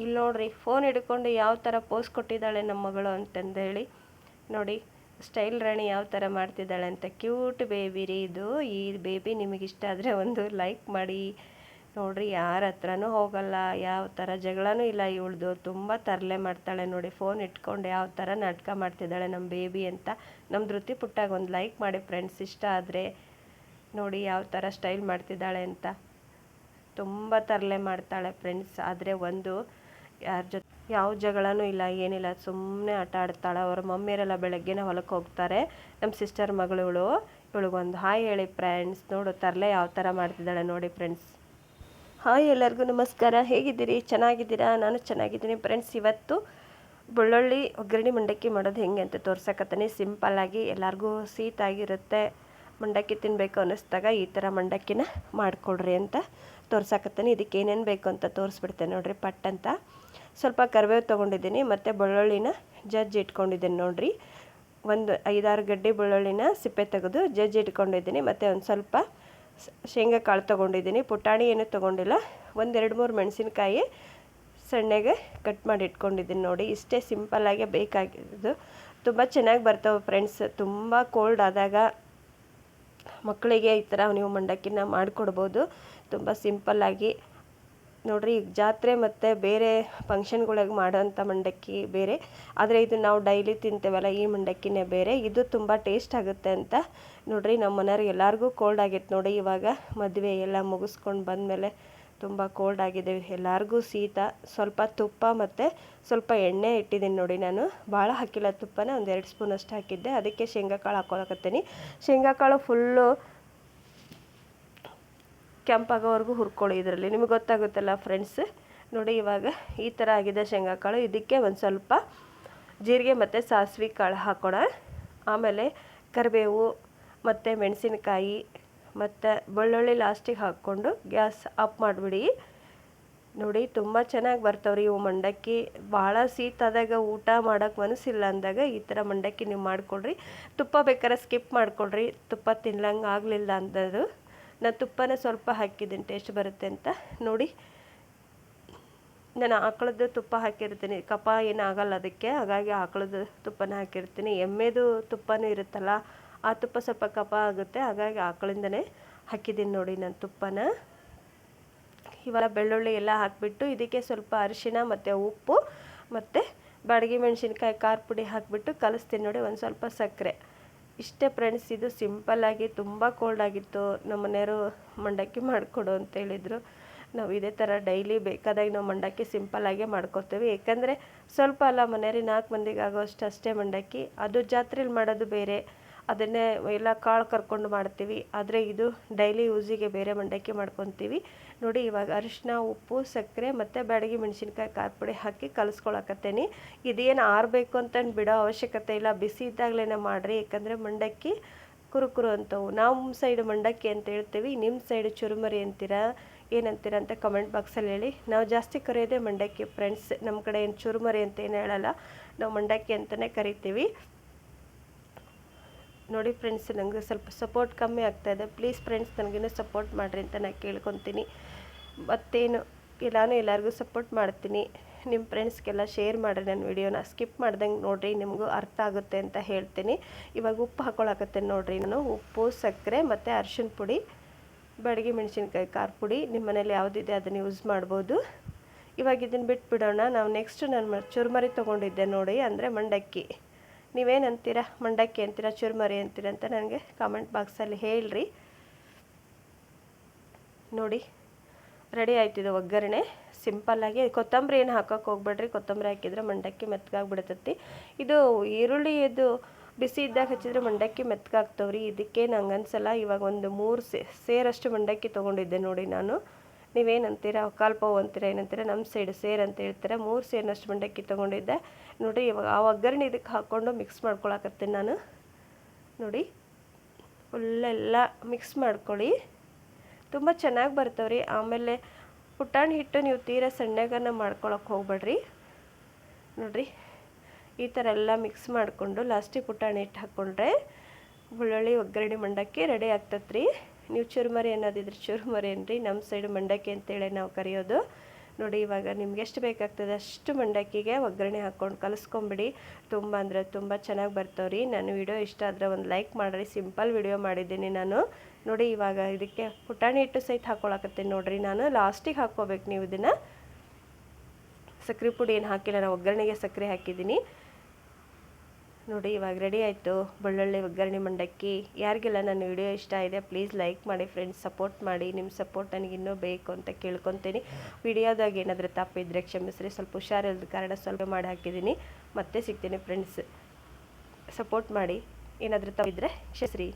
ಇಲ್ಲಿ ನೋಡ್ರಿ ಫೋನ್ ಹಿಡ್ಕೊಂಡು ಯಾವ ಥರ ಪೋಸ್ ಕೊಟ್ಟಿದ್ದಾಳೆ ನಮ್ಮ ಮಗಳು ಅಂತಂದೇಳಿ. ನೋಡಿ ಸ್ಟೈಲ್ ರಾಣಿ ಯಾವ ಥರ ಮಾಡ್ತಿದ್ದಾಳೆ ಅಂತ. ಕ್ಯೂಟ್ ಬೇಬಿ ರೀ ಇದು. ಈ ಬೇಬಿ ನಿಮಗೆ ಇಷ್ಟ ಆದರೆ ಒಂದು ಲೈಕ್ ಮಾಡಿ. ನೋಡ್ರಿ, ಯಾರ ಹತ್ರನೂ ಹೋಗಲ್ಲ, ಯಾವ ಥರ ಜಗಳನೂ ಇಲ್ಲ ಇವಳ್ದು. ತುಂಬ ತರಲೆ ಮಾಡ್ತಾಳೆ ನೋಡಿ ಫೋನ್ ಇಟ್ಕೊಂಡು ಯಾವ ಥರ ನಾಟಕ ಮಾಡ್ತಿದ್ದಾಳೆ ನಮ್ಮ ಬೇಬಿ ಅಂತ. ನಮ್ಮ ಧೃತಿ ಪುಟ್ಟಾಗ ಒಂದು ಲೈಕ್ ಮಾಡಿ ಫ್ರೆಂಡ್ಸ್ ಇಷ್ಟ ಆದರೆ ನೋಡಿ ಯಾವ ಥರ ಸ್ಟೈಲ್ ಮಾಡ್ತಿದ್ದಾಳೆ ಅಂತ. ತುಂಬ ತರಲೆ ಮಾಡ್ತಾಳೆ ಫ್ರೆಂಡ್ಸ್ ಆದರೆ ಒಂದು ಯಾರ ಜೊತೆ ಯಾವ ಜಗಳನೂ ಇಲ್ಲ, ಏನಿಲ್ಲ. ಸುಮ್ಮನೆ ಆಟ ಆಡ್ತಾಳೆ. ಅವ್ರ ಮಮ್ಮಿಯರೆಲ್ಲ ಬೆಳಗ್ಗೆನೇ ಹೊಲಕ್ಕೆ ಹೋಗ್ತಾರೆ. ನಮ್ಮ ಸಿಸ್ಟರ್ ಮಗಳು ಇವಳಿಗೊಂದು ಹಾಯ್ ಹೇಳಿ ಫ್ರೆಂಡ್ಸ್ ನೋಡು, ತರಲೆ ಯಾವ ಥರ ಮಾಡ್ತಿದ್ದಾಳೆ ನೋಡಿ ಫ್ರೆಂಡ್ಸ್ ಹಾಯ್ ಎಲ್ಲರಿಗೂ ನಮಸ್ಕಾರ. ಹೇಗಿದ್ದೀರಿ? ಚೆನ್ನಾಗಿದ್ದೀರಾ? ನಾನು ಚೆನ್ನಾಗಿದ್ದೀನಿ ಫ್ರೆಂಡ್ಸ್ ಇವತ್ತು ಬೆಳ್ಳುಳ್ಳಿ ಒಗ್ಗರಣೆ ಮಂಡಕ್ಕಿ ಮಾಡೋದು ಹೆಂಗೆ ಅಂತ ತೋರ್ಸಕತ್ತೀನಿ. ಸಿಂಪಲ್ಲಾಗಿ ಎಲ್ಲರಿಗೂ ಸೀತಾಗಿರುತ್ತೆ ಮಂಡಕ್ಕಿ ತಿನ್ನಬೇಕು ಅನ್ನಿಸ್ದಾಗ ಈ ಥರ ಮಂಡಕ್ಕಿನ ಮಾಡಿಕೊಡ್ರಿ ಅಂತ ತೋರ್ಸಕತ್ತೀನಿ. ಇದಕ್ಕೆ ಏನೇನು ಬೇಕು ಅಂತ ತೋರಿಸ್ಬಿಡ್ತೇನೆ ನೋಡಿರಿ. ಪಟ್ ಅಂತ. ಸ್ವಲ್ಪ ಕರಿಬೇವು ತೊಗೊಂಡಿದ್ದೀನಿ, ಮತ್ತು ಬೆಳ್ಳುಳ್ಳಿನ ಜಜ್ಜಿ ಇಟ್ಕೊಂಡಿದ್ದೀನಿ ನೋಡಿರಿ. ಒಂದು ಐದಾರು ಗಡ್ಡೆ ಬೆಳ್ಳುಳ್ಳಿನ ಸಿಪ್ಪೆ ತೆಗೆದು ಜಜ್ಜಿ ಇಟ್ಕೊಂಡಿದ್ದೀನಿ, ಮತ್ತು ಒಂದು ಸ್ವಲ್ಪ ಶೇಂಗಾ ಕಾಳು ತೊಗೊಂಡಿದ್ದೀನಿ. ಪುಟಾಣಿ ಏನೂ ತೊಗೊಂಡಿಲ್ಲ ಒಂದೆರಡು ಮೂರು ಮೆಣಸಿನ್ಕಾಯಿ ಸಣ್ಣಗೆ ಕಟ್ ಮಾಡಿ ಇಟ್ಕೊಂಡಿದ್ದೀನಿ ನೋಡಿ. ಇಷ್ಟೇ ಸಿಂಪಲ್ಲಾಗೆ ಬೇಕಾಗಿದ್ದು. ತುಂಬ ಚೆನ್ನಾಗಿ ಬರ್ತವೆ ಫ್ರೆಂಡ್ಸ್, ತುಂಬ ಕೋಲ್ಡ್ ಆದಾಗ ಮಕ್ಕಳಿಗೆ ಈ ಥರ ನೀವು ಮಂಡಕ್ಕಿನ ಮಾಡಿಕೊಡ್ಬೋದು. ತುಂಬ ಸಿಂಪಲ್ಲಾಗಿ ನೋಡಿರಿ, ಈಗ ಜಾತ್ರೆ ಮತ್ತು ಬೇರೆ ಫಂಕ್ಷನ್ಗಳಿಗೆ ಮಾಡೋಂಥ ಮಂಡಕ್ಕಿ ಬೇರೆ. ಆದರೆ ಇದು ನಾವು ಡೈಲಿ ತಿಂತೇವಲ್ಲ, ಈ ಮಂಡಕ್ಕಿನೇ ಬೇರೆ. ಇದು ತುಂಬ ಟೇಸ್ಟ್ ಆಗುತ್ತೆ ಅಂತ ನೋಡಿರಿ, ನಮ್ಮ ಮನೆಯವ್ರಿಗೆ ಎಲ್ಲರಿಗೂ ಕೋಲ್ಡ್ ಆಗಿತ್ತು ನೋಡಿ. ಇವಾಗ ಮದುವೆ ಎಲ್ಲ ಮುಗಿಸ್ಕೊಂಡು ಬಂದಮೇಲೆ ತುಂಬ ಕೋಲ್ಡ್ ಆಗಿದೆ. ಎಲ್ಲರಿಗೂ ಶೀತ, ಸ್ವಲ್ಪ ತುಪ್ಪ ಮತ್ತು ಸ್ವಲ್ಪ ಎಣ್ಣೆ ಇಟ್ಟಿದ್ದೀನಿ ನೋಡಿ ನಾನು. ಭಾಳ ಹಾಕಿಲ್ಲ ತುಪ್ಪನ, ಒಂದು ಎರಡು ಸ್ಪೂನ್ ಅಷ್ಟು ಹಾಕಿದ್ದೆ. ಅದಕ್ಕೆ ಶೇಂಗಾಕಾಳು ಹಾಕೊಳಕತ್ತೀನಿ. ಶೇಂಗಾ ಕಾಳು ಫುಲ್ಲು ಕೆಂಪಾಗೋವರೆಗೂ ಹುರ್ಕೊಳ್ಳಿ ಇದರಲ್ಲಿ. ನಿಮಗೆ ಗೊತ್ತಾಗುತ್ತಲ್ಲ ಫ್ರೆಂಡ್ಸ್ ನೋಡಿ ಇವಾಗ ಈ ಥರ ಆಗಿದೆ ಶೇಂಗಾ ಕಾಳು ಇದಕ್ಕೆ ಒಂದು ಸ್ವಲ್ಪ ಜೀರಿಗೆ ಮತ್ತು ಸಾಸಿವೆ ಕಾಳು ಹಾಕೋಣ. ಆಮೇಲೆ ಕರಿಬೇವು ಮತ್ತು ಮೆಣಸಿನಕಾಯಿ ಮತ್ತು ಬೆಳ್ಳುಳ್ಳಿ ಲಾಸ್ಟಿಗೆ ಹಾಕ್ಕೊಂಡು ಗ್ಯಾಸ್ ಆಫ್ ಮಾಡಿಬಿಡಿ. ನೋಡಿ ತುಂಬ ಚೆನ್ನಾಗಿ ಬರ್ತಾವ್ರಿ ಇವು ಮಂಡಕ್ಕಿ. ಭಾಳ ಸೀತಾದಾಗ ಊಟ ಮಾಡೋಕ್ಕೆ ಮನಸ್ಸಿಲ್ಲ ಅಂದಾಗ ಈ ಥರ ಮಂಡಕ್ಕಿ ನೀವು ಮಾಡಿಕೊಡ್ರಿ ತುಪ್ಪ ಬೇಕಾದ್ರೆ ಸ್ಕಿಪ್ ಮಾಡಿಕೊಳ್ರಿ. ತುಪ್ಪ ತಿನ್ಲಂಗೆ ಆಗಲಿಲ್ಲ ಅಂದದು ನಾನು ತುಪ್ಪನ ಸ್ವಲ್ಪ ಹಾಕಿದ್ದೀನಿ ಟೇಸ್ಟ್ ಬರುತ್ತೆ ಅಂತ. ನೋಡಿ, ನಾನು ಆಕಳದ್ದು ತುಪ್ಪ ಹಾಕಿರ್ತೀನಿ. ಕಪ ಏನು ಆಗಲ್ಲ ಅದಕ್ಕೆ, ಹಾಗಾಗಿ ಆಕಳದ್ದು ತುಪ್ಪನ ಹಾಕಿರ್ತೀನಿ. ಎಮ್ಮೆದು ತುಪ್ಪನೂ ಇರುತ್ತಲ್ಲ, ಆ ತುಪ್ಪ ಸ್ವಲ್ಪ ಕಪ ಆಗುತ್ತೆ. ಹಾಗಾಗಿ ಆಕಳಿಂದನೇ ಹಾಕಿದ್ದೀನಿ ನೋಡಿ ನಾನು ತುಪ್ಪನ. ಇವಾಗ ಬೆಳ್ಳುಳ್ಳಿ ಎಲ್ಲ ಹಾಕಿಬಿಟ್ಟು, ಇದಕ್ಕೆ ಸ್ವಲ್ಪ ಅರಿಶಿಣ ಮತ್ತು ಉಪ್ಪು ಮತ್ತು ಬಾಡಿಗೆ ಮೆಣಸಿನ್ಕಾಯಿ, ಖಾರ ಪುಡಿ ಹಾಕಿಬಿಟ್ಟು ಕಲಿಸ್ತೀನಿ ನೋಡಿ, ಒಂದು ಸ್ವಲ್ಪ ಸಕ್ಕರೆ. ಇಷ್ಟೇ ಫ್ರೆಂಡ್ಸ್ ಇದು ಸಿಂಪಲ್ಲಾಗಿ ತುಂಬ ಕೋಲ್ಡ್ ಆಗಿತ್ತು. ನಮ್ಮ ಮನೆಯವರು ಮಂಡಕ್ಕಿ ಮಾಡಿಕೊಡು ಅಂತ ಹೇಳಿದರು. ನಾವು ಇದೇ ಥರ ಡೈಲಿ ಬೇಕಾದಾಗ ನಾವು ಮಂಡಕ್ಕಿ ಸಿಂಪಲ್ಲಾಗೆ ಮಾಡ್ಕೊತೀವಿ ಏಕೆಂದರೆ ಸ್ವಲ್ಪ ಅಲ್ಲ ಮನೆಯವ್ರಿಗೆ ನಾಲ್ಕು ಮಂದಿಗೆ ಆಗೋಷ್ಟು ಅಷ್ಟೇ ಮಂಡಕ್ಕಿ. ಅದು ಜಾತ್ರೆಲಿ ಮಾಡೋದು ಬೇರೆ. ಅದನ್ನೇ ಎಲ್ಲ ಕಾಳು ಕರ್ಕೊಂಡು ಮಾಡ್ತೀವಿ. ಆದರೆ ಇದು ಡೈಲಿ ಯೂಸಿಗೆ ಬೇರೆ ಮಂಡಕ್ಕಿ ಮಾಡ್ಕೊತೀವಿ. ನೋಡಿ ಇವಾಗ ಅರಿಶಿನ, ಉಪ್ಪು, ಸಕ್ಕರೆ ಮತ್ತು ಬ್ಯಾಡಗಿ ಮೆಣಸಿನ್ಕಾಯಿ ಖಾರ ಪುಡಿ ಹಾಕಿ ಕಲಿಸ್ಕೊಳಕತ್ತೇನಿ. ಇದೇನು ಆರಬೇಕು ಅಂತಂದು ಬಿಡೋ ಅವಶ್ಯಕತೆ ಇಲ್ಲ. ಬಿಸಿ ಇದ್ದಾಗಲೇ ಮಾಡಿರಿ. ಯಾಕಂದರೆ ಮಂಡಕ್ಕಿ ಕುರುಕುರು ಅಂತವು. ನಮ್ಮ ಸೈಡ್ ಮಂಡಕ್ಕಿ ಅಂತ ಹೇಳ್ತೀವಿ. ನಿಮ್ಮ ಸೈಡ್ ಚುರುಮರಿ ಅಂತೀರಾ, ಏನಂತೀರ ಅಂತ ಕಮೆಂಟ್ ಬಾಕ್ಸಲ್ಲಿ ಹೇಳಿ. ನಾವು ಜಾಸ್ತಿ ಕರೆಯೋದೇ ಮಂಡಕ್ಕಿ ಫ್ರೆಂಡ್ಸ್ ನಮ್ಮ ಕಡೆ ಏನು ಚುರುಮರಿ ಅಂತ ಏನು ಹೇಳಲ್ಲ. ನಾವು ಮಂಡಕ್ಕಿ ಅಂತಲೇ ಕರಿತೀವಿ. ನೋಡಿ ಫ್ರೆಂಡ್ಸ್ ನನಗೆ ಸ್ವಲ್ಪ ಸಪೋರ್ಟ್ ಕಮ್ಮಿ ಆಗ್ತಾಯಿದೆ ಪ್ಲೀಸ್ ಫ್ರೆಂಡ್ಸ್ ನನಗಿನ್ನೂ ಸಪೋರ್ಟ್ ಮಾಡಿರಿ ಅಂತ ನಾನು ಕೇಳ್ಕೊತೀನಿ. ಮತ್ತೇನು, ನಾನು ಎಲ್ಲರಿಗೂ ಸಪೋರ್ಟ್ ಮಾಡ್ತೀನಿ. ನಿಮ್ಮ ಫ್ರೆಂಡ್ಸ್ಗೆಲ್ಲ ಶೇರ್ ಮಾಡಿರಿ ನನ್ನ ವಿಡಿಯೋನ ಸ್ಕಿಪ್ ಮಾಡ್ದಂಗೆ ನೋಡಿರಿ, ನಿಮಗೂ ಅರ್ಥ ಆಗುತ್ತೆ ಅಂತ ಹೇಳ್ತೀನಿ. ಇವಾಗ ಉಪ್ಪು ಹಾಕೊಳಕತ್ತೆ ನೋಡಿರಿ ನಾನು. ಉಪ್ಪು, ಸಕ್ಕರೆ ಮತ್ತು ಅರ್ಶಿನ ಪುಡಿ, ಬಡಗಿ ಮೆಣಸಿನ್ಕಾಯಿ ಖಾರ ಪುಡಿ. ನಿಮ್ಮ ಮನೇಲಿ ಯಾವುದಿದೆ ಅದನ್ನು ಯೂಸ್ ಮಾಡ್ಬೋದು. ಇವಾಗ ಇದನ್ನು ಬಿಟ್ಬಿಡೋಣ. ನಾವು ನೆಕ್ಸ್ಟ್ ನಾನು ಚುರುಮರಿ ತೊಗೊಂಡಿದ್ದೆ ನೋಡಿ, ಅಂದರೆ ಮಂಡಕ್ಕಿ. ನೀವೇನು ಅಂತೀರಾ ಮಂಡಕ್ಕಿ ಅಂತೀರಾ, ಚುರುಮರಿ ಅಂತೀರ ಅಂತ ನನಗೆ ಕಾಮೆಂಟ್ ಬಾಕ್ಸಲ್ಲಿ ಹೇಳ್ರಿ. ನೋಡಿ ರೆಡಿ ಆಯ್ತಿದೆ ಒಗ್ಗರಣೆ. ಸಿಂಪಲ್ಲಾಗಿ ಕೊತ್ತಂಬರಿ ಏನು ಹಾಕೋಕೆ ಹೋಗ್ಬೇಡ್ರಿ. ಕೊತ್ತಂಬರಿ ಹಾಕಿದ್ರೆ ಮಂಡಕ್ಕಿ ಮೆತ್ತಗಾಗ್ಬಿಡ್ತೈತಿ ಇದು ಈರುಳ್ಳಿ ಇದು ಬಿಸಿ ಇದ್ದಾಗ ಹಚ್ಚಿದ್ರೆ ಮಂಡಕ್ಕಿ ಮೆತ್ತಗಾಗ್ತವ್ರಿ ಇದಕ್ಕೆ ನಂಗೆ ಅನ್ಸಲ್ಲ ಇವಾಗ ಒಂದು ಮೂರು ಸೇರಷ್ಟು ಮಂಡಕ್ಕಿ ತೊಗೊಂಡಿದ್ದೆ ನೋಡಿ ನಾನು. ನೀವೇನು ಅಂತೀರಾ ಕಾಲು ಪಾವು ಅಂತೀರಾ, ಏನಂತೀರ? ನಮ್ಮ ಸೈಡ್ ಸೇರ್ ಅಂತ ಹೇಳ್ತಾರೆ? ಮೂರು ಸೇರಿನಷ್ಟು ಮಂಡಕ್ಕಿ ತೊಗೊಂಡಿದ್ದೆ. ನೋಡಿ, ಇವಾಗ ಆ ಒಗ್ಗರಣೆ ಇದಕ್ಕೆ ಹಾಕ್ಕೊಂಡು ಮಿಕ್ಸ್ ಮಾಡ್ಕೊಳಕತ್ತೀನಿ ನಾನು. ನೋಡಿ ಫುಲ್ಲೆಲ್ಲ ಮಿಕ್ಸ್ ಮಾಡ್ಕೊಳ್ಳಿ. ತುಂಬ ಚೆನ್ನಾಗಿ ಬರ್ತವ್ರಿ. ಆಮೇಲೆ ಪುಟಾಣಿ ಹಿಟ್ಟು ನೀವು ತೀರಾ ಸಣ್ಣಗನ ಮಾಡ್ಕೊಳಕ್ಕೆ ಹೋಗ್ಬೇಡ್ರಿ. ನೋಡಿರಿ, ಈ ಥರ ಎಲ್ಲ ಮಿಕ್ಸ್ ಮಾಡಿಕೊಂಡು ಲಾಸ್ಟಿಗೆ ಪುಟಾಣಿ ಹಿಟ್ಟು ಹಾಕ್ಕೊಂಡ್ರೆ ಬೆಳ್ಳುಳ್ಳಿ ಒಗ್ಗರಣೆ ಮಂಡಕ್ಕಿ ರೆಡಿ ಆಗ್ತತ್ರಿ. ನೀವು ಚುರುಮರಿ ಅನ್ನೋದಿದ್ರೆ ಚುರುಮರಿ ಅನ್ರಿ ನಮ್ಮ ಸೈಡ್ ಮಂಡಕ್ಕಿ ಅಂತೇಳಿ ನಾವು ಕರೆಯೋದು. ನೋಡಿ, ಇವಾಗ ನಿಮ್ಗೆ ಎಷ್ಟು ಬೇಕಾಗ್ತದೆ ಅಷ್ಟು ಮಂಡಕ್ಕಿಗೆ ಒಗ್ಗರಣೆ ಹಾಕ್ಕೊಂಡು ಕಲಿಸ್ಕೊಂಬಿಡಿ. ತುಂಬ ಅಂದರೆ ತುಂಬ ಚೆನ್ನಾಗಿ ಬರ್ತವ್ರಿ. ನಾನು ವಿಡಿಯೋ ಇಷ್ಟ ಆದರೆ ಒಂದು ಲೈಕ್ ಮಾಡಿರಿ. ಸಿಂಪಲ್ ವಿಡಿಯೋ ಮಾಡಿದ್ದೀನಿ ನಾನು. ನೋಡಿ, ಇವಾಗ ಇದಕ್ಕೆ ಪುಟಾಣಿ ಹಿಟ್ಟು ಸಹಿತ ಹಾಕ್ಕೊಳಕತ್ತೀನಿ ನೋಡಿರಿ ನಾನು. ಲಾಸ್ಟಿಗೆ ಹಾಕ್ಕೋಬೇಕು ನೀವು ಇದನ್ನು. ಸಕ್ಕರೆ ಪುಡಿ ಏನು ಹಾಕಿಲ್ಲ ನಾನು ಒಗ್ಗರಣೆಗೆ ಸಕ್ಕರೆ ಹಾಕಿದ್ದೀನಿ. ನೋಡಿ, ಇವಾಗ ರೆಡಿ ಆಯಿತು. ಬೆಳ್ಳುಳ್ಳಿ ಒಗ್ಗರಣೆ ಮಂಡಕ್ಕಿ. ಯಾರಿಗೆಲ್ಲ ನನ್ನ ವಿಡಿಯೋ ಇಷ್ಟ ಇದೆ ಪ್ಲೀಸ್ ಲೈಕ್ ಮಾಡಿ ಫ್ರೆಂಡ್ಸ್ ಸಪೋರ್ಟ್ ಮಾಡಿ. ನಿಮ್ಮ ಸಪೋರ್ಟ್ ನನಗೆ ಇನ್ನೂ ಬೇಕು ಅಂತ ಕೇಳ್ಕೊತೀನಿ. ವಿಡಿಯೋದಾಗ ಏನಾದರೂ ತಪ್ಪಿದ್ರೆ ಕ್ಷಮಿಸ್ರಿ. ಸ್ವಲ್ಪ ಹುಷಾರಿಲ್ಲದ ಕಾರಣ ಸ್ವಲ್ಪ ಮಾಡಿ ಹಾಕಿದ್ದೀನಿ. ಮತ್ತೆ ಸಿಗ್ತೀನಿ ಫ್ರೆಂಡ್ಸ್ ಸಪೋರ್ಟ್ ಮಾಡಿ. ಏನಾದರೂ ತಪ್ಪಿದ್ರೆ ಕ್ಷಮಿಸ್ರಿ.